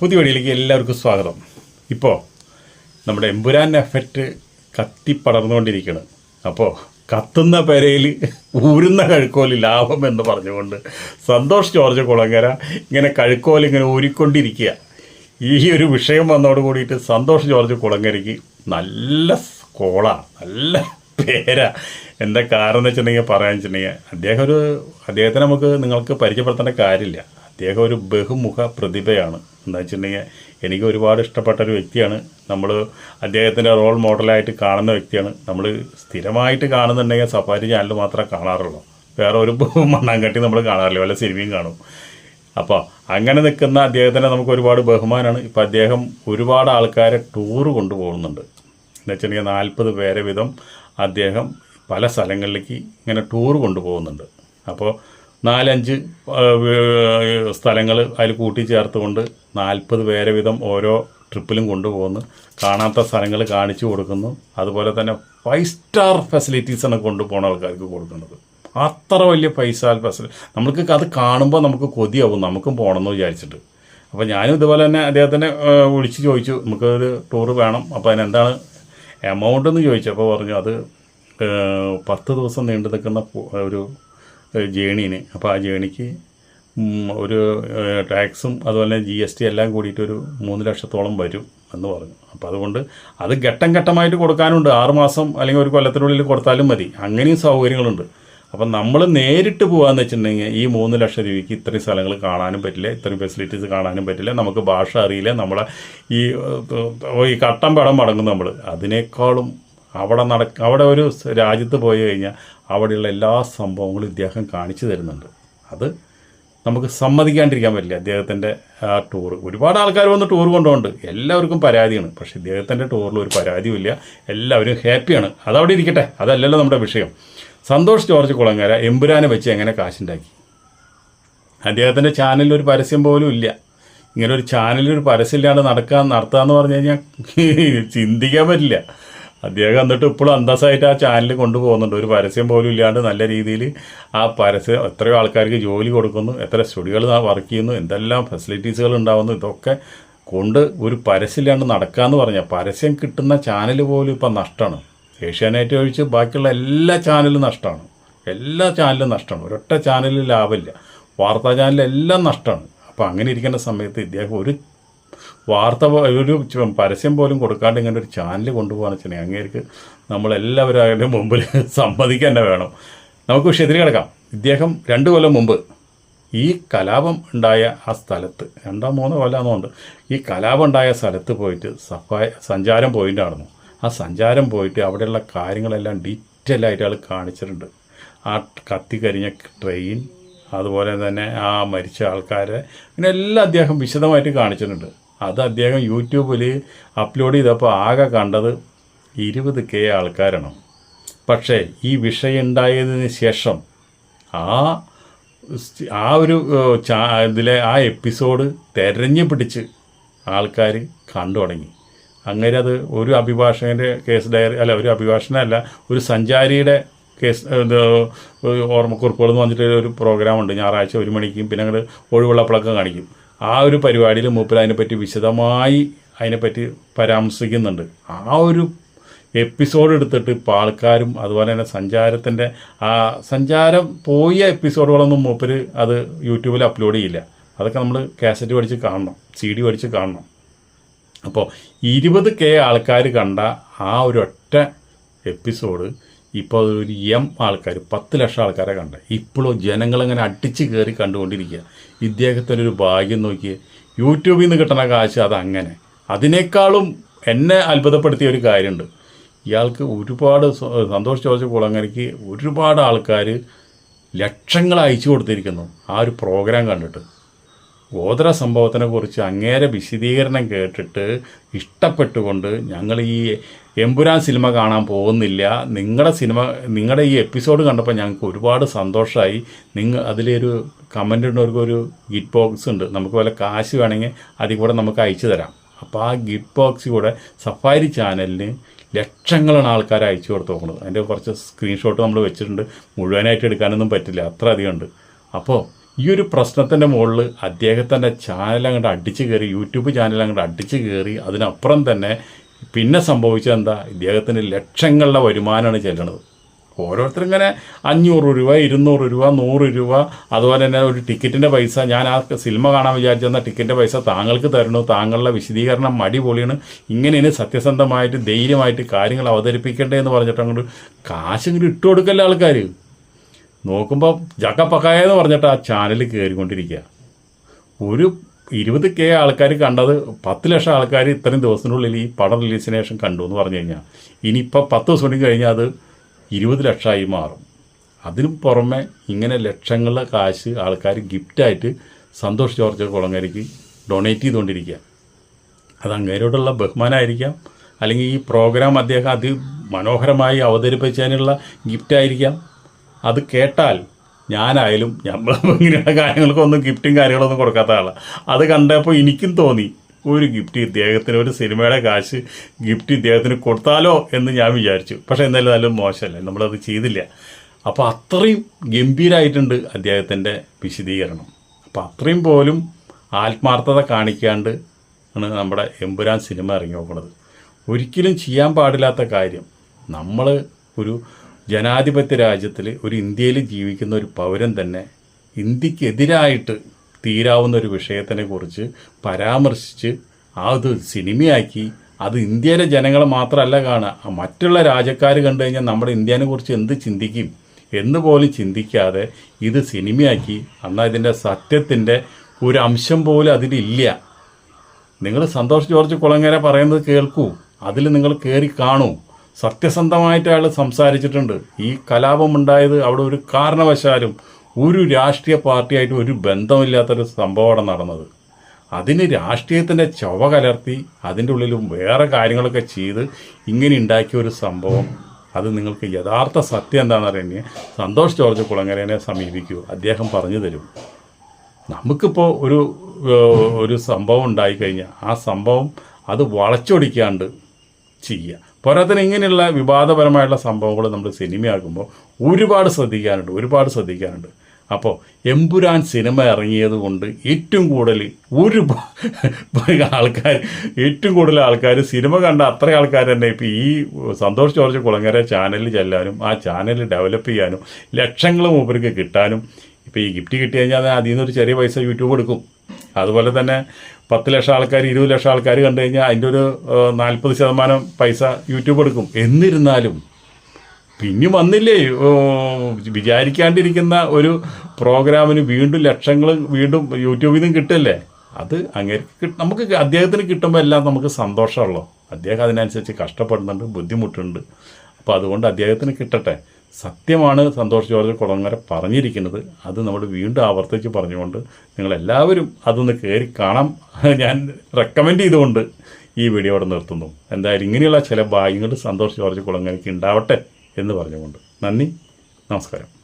പുതിയ വഴിയിലേക്ക് എല്ലാവർക്കും സ്വാഗതം. ഇപ്പോൾ നമ്മുടെ എമ്പുരാൻ എഫക്റ്റ് കത്തിപ്പടർന്നുകൊണ്ടിരിക്കുകയാണ് അപ്പോൾ കത്തുന്ന പെരയിൽ ഊരുന്ന കഴുക്കോൽ ലാഭം എന്ന് പറഞ്ഞുകൊണ്ട് സന്തോഷ് ജോർജ് കുളങ്ങര ഇങ്ങനെ കഴുക്കോൽ ഇങ്ങനെ ഊരിക്കൊണ്ടിരിക്കുക. ഈ ഒരു വിഷയം വന്നതോട് കൂടിയിട്ട് സന്തോഷ് ജോർജ് കുളങ്ങരയ്ക്ക് നല്ല കോള നല്ല പേര. എന്താ കാരണം എന്ന് വെച്ചിട്ടുണ്ടെങ്കിൽ പറയാൻ വെച്ചിട്ടുണ്ടെങ്കിൽ അദ്ദേഹം ഒരു അദ്ദേഹത്തെ നമുക്ക് നിങ്ങൾക്ക് പരിചയപ്പെടുത്തേണ്ട കാര്യമില്ല. അദ്ദേഹം ഒരു ബഹുമുഖ പ്രതിഭയാണ്. എന്താ വെച്ചിട്ടുണ്ടെങ്കിൽ എനിക്ക് ഒരുപാട് ഇഷ്ടപ്പെട്ട ഒരു വ്യക്തിയാണ്. നമ്മൾ അദ്ദേഹത്തിന്റെ റോൾ മോഡലായിട്ട് കാണുന്ന വ്യക്തിയാണ്. നമ്മൾ സ്ഥിരമായിട്ട് കാണുന്നുണ്ടെങ്കിൽ സഫാരി ചാനൽ മാത്രമേ കാണാറുള്ളൂ. വേറെ ഒരു മണ്ണാങ്കട്ടി നമ്മൾ കാണാറില്ല. വല്ല സിനിമയും കാണും. അപ്പോൾ അങ്ങനെ നിൽക്കുന്ന അദ്ദേഹത്തിനെ നമുക്ക് ഒരുപാട് ബഹുമാനമാണ്. ഇപ്പോൾ അദ്ദേഹം ഒരുപാട് ആൾക്കാരെ ടൂറ് കൊണ്ടുപോകുന്നുണ്ട്. എന്ന് വെച്ചിട്ടുണ്ടെങ്കിൽ നാൽപ്പത് പേരെ വിധം അദ്ദേഹം പല സ്ഥലങ്ങളിലേക്ക് ഇങ്ങനെ ടൂർ കൊണ്ടുപോകുന്നുണ്ട്. അപ്പോൾ നാലഞ്ച് സ്ഥലങ്ങൾ അതിൽ കൂട്ടിച്ചേർത്തുകൊണ്ട് നാൽപ്പത് പേരെ വിധം ഓരോ ട്രിപ്പിലും കൊണ്ടുപോകുന്നു. കാണാത്ത സ്ഥലങ്ങൾ കാണിച്ചു കൊടുക്കുന്നു. അതുപോലെ തന്നെ ഫൈവ് സ്റ്റാർ ഫെസിലിറ്റീസാണ് കൊണ്ടുപോകുന്ന ആൾക്കാർക്ക് കൊടുക്കുന്നത്. അത്ര വലിയ പൈസ ഫെസിലിറ്റി നമുക്ക് അത് കാണുമ്പോൾ നമുക്ക് കൊതിയാവും. നമുക്കും പോകണമെന്ന് വിചാരിച്ചിട്ട്. അപ്പോൾ ഞാനും ഇതുപോലെ തന്നെ അദ്ദേഹത്തിനെ വിളിച്ച് ചോദിച്ചു. നമുക്കൊരു ടൂർ വേണം. അപ്പോൾ അതിനെന്താണ് എമൗണ്ട് എന്ന് ചോദിച്ചപ്പോൾ പറഞ്ഞു അത് പത്ത് ദിവസം നീണ്ടു നിൽക്കുന്ന ഒരു ജേണീന് അപ്പോൾ ആ ജേണിക്ക് ഒരു ടാക്സും അതുപോലെ ജി എസ് ടി എല്ലാം കൂടിയിട്ടൊരു മൂന്ന് ലക്ഷത്തോളം വരും എന്ന് പറഞ്ഞു. അപ്പോൾ അതുകൊണ്ട് അത് ഘട്ടം ഘട്ടമായിട്ട് കൊടുക്കാനുണ്ട്. ആറുമാസം അല്ലെങ്കിൽ ഒരു കൊല്ലത്തിനുള്ളിൽ കൊടുത്താലും മതി. അങ്ങനെയും സൗകര്യങ്ങളുണ്ട്. അപ്പം നമ്മൾ നേരിട്ട് പോകാമെന്ന് വെച്ചിട്ടുണ്ടെങ്കിൽ ഈ മൂന്ന് ലക്ഷം രൂപയ്ക്ക് ഇത്രയും സ്ഥലങ്ങൾ കാണാനും പറ്റില്ല ഇത്രയും ഫെസിലിറ്റീസ് കാണാനും പറ്റില്ല നമുക്ക് ഭാഷ അറിയില്ല നമ്മളെ ഈ ഈ കട്ടം പടം മടങ്ങും നമ്മൾ അതിനേക്കാളും അവിടെ നട അവിടെ ഒരു രാജ്യത്ത് പോയി കഴിഞ്ഞാൽ അവിടെയുള്ള എല്ലാ സംഭവങ്ങളും ഇദ്ദേഹം കാണിച്ചു തരുന്നുണ്ട്. അത് നമുക്ക് സമ്മതിക്കാണ്ടിരിക്കാൻ പറ്റില്ല. അദ്ദേഹത്തിന്റെ ആ ടൂർ ഒരുപാട് ആൾക്കാർ വന്ന് ടൂർ കൊണ്ടുപോകുന്നുണ്ട്. എല്ലാവർക്കും പരാതിയാണ്. പക്ഷേ ഇദ്ദേഹത്തിന്റെ ടൂറിൽ ഒരു പരാതിയുമില്ല. എല്ലാവരും ഹാപ്പിയാണ് അതവിടെ ഇരിക്കട്ടെ. അതല്ലല്ലോ നമ്മുടെ വിഷയം. സന്തോഷ് ജോർജ് കുളങ്ങര എമ്പുരാനെ വെച്ച് എങ്ങനെ കാശുണ്ടാക്കി? അദ്ദേഹത്തിന്റെ ചാനലിൽ ഒരു പരസ്യം പോലും ഇല്ല. ഇങ്ങനെ ഒരു ചാനലിൽ ഒരു പരസ്യം ഇല്ലാണ്ട് നടക്കാൻ നടത്തുക എന്ന് പറഞ്ഞു കഴിഞ്ഞാൽ ചിന്തിക്കാൻ പറ്റില്ല. അദ്ദേഹം എന്നിട്ട് ഇപ്പോഴും അന്തസ്സായിട്ട് ആ ചാനൽ കൊണ്ടുപോകുന്നുണ്ട്. ഒരു പരസ്യം പോലും ഇല്ലാണ്ട് നല്ല രീതിയിൽ ആ പരസ്യം എത്രയോ ആൾക്കാർക്ക് ജോലി കൊടുക്കുന്നു എത്ര സ്റ്റുഡിയോകൾ വർക്ക് ചെയ്യുന്നു എന്തെല്ലാം ഫെസിലിറ്റീസുകൾ ഉണ്ടാകുന്നു ഇതൊക്കെ കൊണ്ട് ഒരു പരസ്യമില്ലാണ്ട് നടക്കാന്ന് പറഞ്ഞാൽ പരസ്യം കിട്ടുന്ന ചാനൽ പോലും ഇപ്പം നഷ്ടമാണ്. ഏഷ്യാനെറ്റ് ഒഴിച്ച് ബാക്കിയുള്ള എല്ലാ ചാനലും നഷ്ടമാണ്. എല്ലാ ചാനലും നഷ്ടമാണ്. ഒരൊറ്റ ചാനലിൽ ലാഭമില്ല. വാർത്താ ചാനലെല്ലാം നഷ്ടമാണ്. അപ്പോൾ അങ്ങനെ ഇരിക്കുന്ന സമയത്ത് ഇദ്ദേഹം ഒരു വാർത്ത ഒരു പരസ്യം പോലും കൊടുക്കാണ്ട് ഇങ്ങനെ ഒരു ചാനൽ കൊണ്ടുപോകാന്ന് വെച്ചിട്ടുണ്ടെങ്കിൽ അങ്ങേർക്ക് നമ്മളെല്ലാവരും മുമ്പിൽ സമ്മതിക്കാൻ തന്നെ വേണം. നമുക്ക് വിഷയത്തിൽ കിടക്കാം. ഇദ്ദേഹം രണ്ട് കൊല്ലം മുമ്പ് ഈ കലാപം ഉണ്ടായ ആ സ്ഥലത്ത് രണ്ടോ മൂന്നോ കൊല്ലാന്നുണ്ട് ഈ കലാപം ഉണ്ടായ സ്ഥലത്ത് പോയിട്ട് സഫായ സഞ്ചാരം പോയിന്റ് ആണെന്ന്. ആ സഞ്ചാരം പോയിട്ട് അവിടെയുള്ള കാര്യങ്ങളെല്ലാം ഡീറ്റെയിൽ ആയിട്ട് ആൾ കാണിച്ചിട്ടുണ്ട്. ആ കത്തിക്കരിഞ്ഞ ട്രെയിൻ അതുപോലെ തന്നെ ആ മരിച്ച ആൾക്കാരെ ഇങ്ങനെ എല്ലാം അദ്ദേഹം വിശദമായിട്ട് കാണിച്ചിട്ടുണ്ട്. അത് അദ്ദേഹം യൂട്യൂബിൽ അപ്ലോഡ് ചെയ്തപ്പോൾ ആകെ കണ്ടത് ഇരുപത് കെ ആൾക്കാരാണ്. പക്ഷേ ഈ വിഷയം ഉണ്ടായതിന് ശേഷം ആ ആ ഒരു ചാ ഇതിലെ ആ എപ്പിസോഡ് തെരഞ്ഞു പിടിച്ച് ആൾക്കാർ കണ്ടു തുടങ്ങി. അങ്ങനെ അത് ഒരു അഭിഭാഷകന്റെ കേസ് ഡയറി അല്ല ഒരു അഭിഭാഷകനല്ല ഒരു സഞ്ചാരിയുടെ കേസ് ഇത് ഓർമ്മക്കുറിപ്പുകൾ എന്ന് പറഞ്ഞിട്ട് ഒരു പ്രോഗ്രാം ഉണ്ട്. ഞായറാഴ്ച ഒരു മണിക്കും പിന്നെ അങ്ങോട്ട് ഒഴിവുള്ളപ്പോഴൊക്കെ കാണിക്കും. ആ ഒരു പരിപാടിയിൽ മൂപ്പർ അതിനെപ്പറ്റി വിശദമായി അതിനെപ്പറ്റി പരാമർശിക്കുന്നുണ്ട്. ആ ഒരു എപ്പിസോഡ് എടുത്തിട്ട് ഇപ്പോൾ ആൾക്കാരും അതുപോലെ തന്നെ സഞ്ചാരത്തിന്റെ ആ സഞ്ചാരം പോയ എപ്പിസോഡുകളൊന്നും മൂപ്പർ അത് യൂട്യൂബിൽ അപ്ലോഡ് ചെയ്യില്ല. അതൊക്കെ നമ്മൾ കാസറ്റ് പഠിച്ച് കാണണം സി ഡി പഠിച്ച് കാണണം. അപ്പോൾ ഇരുപത് കെ ആൾക്കാർ കണ്ട ആ ഒരു ഒറ്റ എപ്പിസോഡ് ഇപ്പോൾ ഒരു എം ആൾക്കാർ പത്ത് ലക്ഷം ആൾക്കാരെ കണ്ട. ഇപ്പോഴും ജനങ്ങളിങ്ങനെ അടിച്ചു കയറി കണ്ടുകൊണ്ടിരിക്കുക. ഇദ്ദേഹത്തിന്റെ ഒരു ഭാഗ്യം നോക്കി യൂട്യൂബിൽ നിന്ന് കിട്ടുന്ന കാശ് അതങ്ങനെ. അതിനേക്കാളും എന്നെ അത്ഭുതപ്പെടുത്തിയ ഒരു കാര്യമുണ്ട്. ഇയാൾക്ക് ഒരുപാട് സന്തോഷ് ജോർജ് കുളങ്ങരയ്ക്ക് ഒരുപാട് ആൾക്കാർ ലക്ഷങ്ങൾ അയച്ചു കൊടുത്തിരിക്കുന്നു ആ ഒരു പ്രോഗ്രാം കണ്ടിട്ട്. ഗോത്ര സംഭവത്തിനെ കുറിച്ച് അങ്ങേരെ വിശദീകരണം കേട്ടിട്ട് ഇഷ്ടപ്പെട്ടുകൊണ്ട് ഞങ്ങൾ ഈ എമ്പുരാൻ സിനിമ കാണാൻ പോകുന്നില്ല. നിങ്ങളുടെ സിനിമ നിങ്ങളുടെ ഈ എപ്പിസോഡ് കണ്ടപ്പോൾ ഞങ്ങൾക്ക് ഒരുപാട് സന്തോഷമായി നിങ്ങൾ അതിലൊരു കമന്റ് ഉണ്ടവർക്ക് ഒരു ഗിറ്റ് ബോക്സ് ഉണ്ട്. നമുക്ക് വല്ല കാശ് വേണമെങ്കിൽ അതിൽ കൂടെ നമുക്ക് അയച്ചു തരാം. അപ്പോൾ ആ ഗിറ്റ് ബോക്സ് കൂടെ സഫാരി ചാനലിന് ലക്ഷങ്ങളാണ് ആൾക്കാർ അയച്ചു കൊടുത്ത് നോക്കുന്നത് അതിന്റെ കുറച്ച് സ്ക്രീൻഷോട്ട് നമ്മൾ വെച്ചിട്ടുണ്ട്. മുഴുവനായിട്ട് എടുക്കാനൊന്നും പറ്റില്ല. അത്ര അധികം ഉണ്ട്. അപ്പോൾ ഈ ഒരു പ്രശ്നത്തിന്റെ മുകളിൽ അദ്ദേഹത്തിന്റെ ചാനൽ അങ്ങോട്ട് അടിച്ചു കയറി യൂട്യൂബ് ചാനൽ അങ്ങോട്ട് അടിച്ചു കയറി അതിനപ്പുറം തന്നെ പിന്നെ സംഭവിച്ചത് എന്താ? ഇദ്ദേഹത്തിന് ലക്ഷങ്ങളുടെ വരുമാനമാണ് ചെല്ലണത് ഓരോരുത്തരിങ്ങനെ അഞ്ഞൂറ് രൂപ ഇരുന്നൂറ് രൂപ നൂറ് രൂപ അതുപോലെ തന്നെ ഒരു ടിക്കറ്റിന്റെ പൈസ. ഞാൻ ആ സിനിമ കാണാൻ വിചാരിച്ചെന്ന ടിക്കറ്റിന്റെ പൈസ താങ്കൾക്ക് തരണു താങ്കളുടെ വിശദീകരണം ഇങ്ങനെ ഇങ്ങനെയാണ് സത്യസന്ധമായിട്ട് ധൈര്യമായിട്ട് കാര്യങ്ങൾ അവതരിപ്പിക്കേണ്ടതെന്ന് പറഞ്ഞിട്ട് അങ്ങോട്ട് കാശ് ഇട്ടുകൊടുക്കല്ലേ ഇട്ട് കൊടുക്കല്ലേ ആൾക്കാർ നോക്കുമ്പോൾ ജക്കപ്പക്കായെന്ന് പറഞ്ഞിട്ട് ആ ചാനൽ കയറിക്കൊണ്ടിരിക്കുക ഒരു ഇരുപത് കെ ആൾക്കാർ കണ്ടത് പത്ത് ലക്ഷം ആൾക്കാർ ഇത്രയും ദിവസത്തിനുള്ളിൽ ഈ പടം റിലീസിന് ശേഷം കണ്ടു എന്ന് പറഞ്ഞു കഴിഞ്ഞാൽ ഇനിയിപ്പോൾ പത്ത് ദിവസം കൂടി കഴിഞ്ഞാൽ അത് ഇരുപത് ലക്ഷമായി മാറും. അതിനു പുറമെ ഇങ്ങനെ ലക്ഷങ്ങളുടെ കാശ് ആൾക്കാർ ഗിഫ്റ്റായിട്ട് സന്തോഷ് ജോർജ് കുളങ്ങരയ്ക്ക് ഡൊണേറ്റ് ചെയ്തുകൊണ്ടിരിക്കുക. അത് അങ്ങേരോടുള്ള ബഹുമാനമായിരിക്കാം അല്ലെങ്കിൽ ഈ പ്രോഗ്രാം അദ്ദേഹം അതി മനോഹരമായി അവതരിപ്പിച്ചതിനുള്ള ഗിഫ്റ്റായിരിക്കാം അത് കേട്ടാൽ ഞാനായാലും നമ്മൾ ഇങ്ങനെയുള്ള കാര്യങ്ങൾക്കൊന്നും ഗിഫ്റ്റും കാര്യങ്ങളൊന്നും കൊടുക്കാത്ത ആളാണ് അത് കണ്ടപ്പോൾ എനിക്കും തോന്നി ഒരു ഗിഫ്റ്റ് ഇദ്ദേഹത്തിന് ഒരു സിനിമയുടെ കാശ് ഗിഫ്റ്റ് ഇദ്ദേഹത്തിന് കൊടുത്താലോ എന്ന് ഞാൻ വിചാരിച്ചു. പക്ഷേ എന്തായാലും നല്ല മോശമല്ലേ നമ്മളത് ചെയ്തില്ല. അപ്പോൾ അത്രയും ഗംഭീരമായിട്ടുണ്ട് അദ്ദേഹത്തിന്റെ വിശദീകരണം. അപ്പോൾ അത്രയും പോലും ആത്മാർത്ഥത കാണിക്കാണ്ട് ആണ് നമ്മുടെ എമ്പുരാൻ സിനിമ ഇറങ്ങി നോക്കുന്നത്. ഒരിക്കലും ചെയ്യാൻ പാടില്ലാത്ത കാര്യം നമ്മൾ ഒരു ജനാധിപത്യ രാജ്യത്തിൽ ഒരു ഇന്ത്യയിൽ ജീവിക്കുന്ന ഒരു പൗരൻ തന്നെ ഇന്ത്യക്കെതിരായിട്ട് തീരാവുന്ന ഒരു വിഷയത്തിനെ കുറിച്ച് പരാമർശിച്ച് അത് സിനിമയാക്കി അത് ഇന്ത്യയിലെ ജനങ്ങളെ മാത്രമല്ല കാണുക. മറ്റുള്ള രാജ്യക്കാർ കണ്ടു കഴിഞ്ഞാൽ നമ്മുടെ ഇന്ത്യനെ കുറിച്ച് എന്ത് ചിന്തിക്കും? എന്ന് പോലും ചിന്തിക്കാതെ ഇത് സിനിമയാക്കി. എന്നാൽ ഇതിന്റെ സത്യത്തിന്റെ ഒരു അംശം പോലും അതിലില്ല നിങ്ങൾ സന്തോഷ് ജോർജ് കുളങ്ങര പറയുന്നത് കേൾക്കൂ. അതിൽ നിങ്ങൾ കയറി കാണൂ. സത്യസന്ധമായിട്ട് അയാൾ സംസാരിച്ചിട്ടുണ്ട്. ഈ കലാപം ഉണ്ടായത് അവിടെ ഒരു കാരണവശാലും ഒരു രാഷ്ട്രീയ പാർട്ടിയായിട്ട് ഒരു ബന്ധമില്ലാത്തൊരു സംഭവമാണ് നടന്നത്. അതിന് രാഷ്ട്രീയത്തിന്റെ ചൊവ കലർത്തി അതിന്റെ ഉള്ളിലും വേറെ കാര്യങ്ങളൊക്കെ ചെയ്ത് ഇങ്ങനെ ഉണ്ടാക്കിയ ഒരു സംഭവം. അത് നിങ്ങൾക്ക് യഥാർത്ഥ സത്യം എന്താണെന്ന് അറിയുന്നത് സന്തോഷ് ജോർജ് കുളങ്ങരനെ സമീപിക്കൂ. അദ്ദേഹം പറഞ്ഞു തരും. നമുക്കിപ്പോൾ ഒരു ഒരു സംഭവം ഉണ്ടായിക്കഴിഞ്ഞാൽ ആ സംഭവം അത് വളച്ചൊടിക്കാണ്ട് ചെയ്യുക പോരാത്തിന് ഇങ്ങനെയുള്ള വിവാദപരമായിട്ടുള്ള സംഭവങ്ങൾ നമ്മൾ സിനിമയാക്കുമ്പോൾ ഒരുപാട് ശ്രദ്ധിക്കാനുണ്ട് ഒരുപാട് ശ്രദ്ധിക്കാനുണ്ട്. അപ്പോൾ എമ്പുരാൻ സിനിമ ഇറങ്ങിയത് കൊണ്ട് ഏറ്റവും കൂടുതൽ ഒരു ആൾക്കാർ ഏറ്റവും കൂടുതൽ ആൾക്കാർ സിനിമ കണ്ട അത്ര ആൾക്കാർ തന്നെ ഇപ്പോൾ ഈ സന്തോഷ് ജോർജ് കുളങ്ങര ചാനലിൽ ചെല്ലാനും ആ ചാനൽ ഡെവലപ്പ് ചെയ്യാനും ലക്ഷങ്ങൾ മൂപ്പർക്ക് കിട്ടാനും ഇപ്പോൾ ഈ ഗിഫ്റ്റ് കിട്ടി കഴിഞ്ഞാൽ അതിൽ നിന്നൊരു ചെറിയ പൈസ യൂട്യൂബ് എടുക്കും. അതുപോലെ തന്നെ പത്ത് ലക്ഷം ആൾക്കാർ ഇരുപത് ലക്ഷം ആൾക്കാർ കണ്ടു കഴിഞ്ഞാൽ അതിന്റെ ഒരു നാൽപ്പത് ശതമാനം പൈസ യൂട്യൂബ് എടുക്കും. എന്നിരുന്നാലും പിന്നെ വന്നില്ലേ വിചാരിക്കാണ്ടിരിക്കുന്ന ഒരു പ്രോഗ്രാമിന് വീണ്ടും ലക്ഷങ്ങൾ വീണ്ടും യൂട്യൂബിൽ നിന്നും കിട്ടല്ലേ? അത് അങ്ങനെ നമുക്ക് അദ്ദേഹത്തിന് കിട്ടുമ്പോൾ എല്ലാം നമുക്ക് സന്തോഷമുള്ളൂ. അദ്ദേഹം അതിനനുസരിച്ച് കഷ്ടപ്പെടുന്നുണ്ട് ബുദ്ധിമുട്ടുണ്ട്. അപ്പോൾ അതുകൊണ്ട് അദ്ദേഹത്തിന് കിട്ടട്ടെ. സത്യമാണ് സന്തോഷ് ജോർജ് കുളങ്ങര പറഞ്ഞിരിക്കുന്നത്. അത് നമ്മൾ വീണ്ടും ആവർത്തിച്ച് പറഞ്ഞുകൊണ്ട് നിങ്ങളെല്ലാവരും അതൊന്ന് കയറി കാണാം. ഞാൻ റെക്കമെൻഡ് ചെയ്തുകൊണ്ട് ഈ വീഡിയോ അവിടെ നിർത്തുന്നു. എന്തായാലും ഇങ്ങനെയുള്ള ചില ഭാഗ്യങ്ങൾ സന്തോഷ് ജോർജ് കുളങ്ങരയ്ക്ക് ഉണ്ടാവട്ടെ എന്ന് പറഞ്ഞുകൊണ്ട്. നന്ദി. നമസ്കാരം.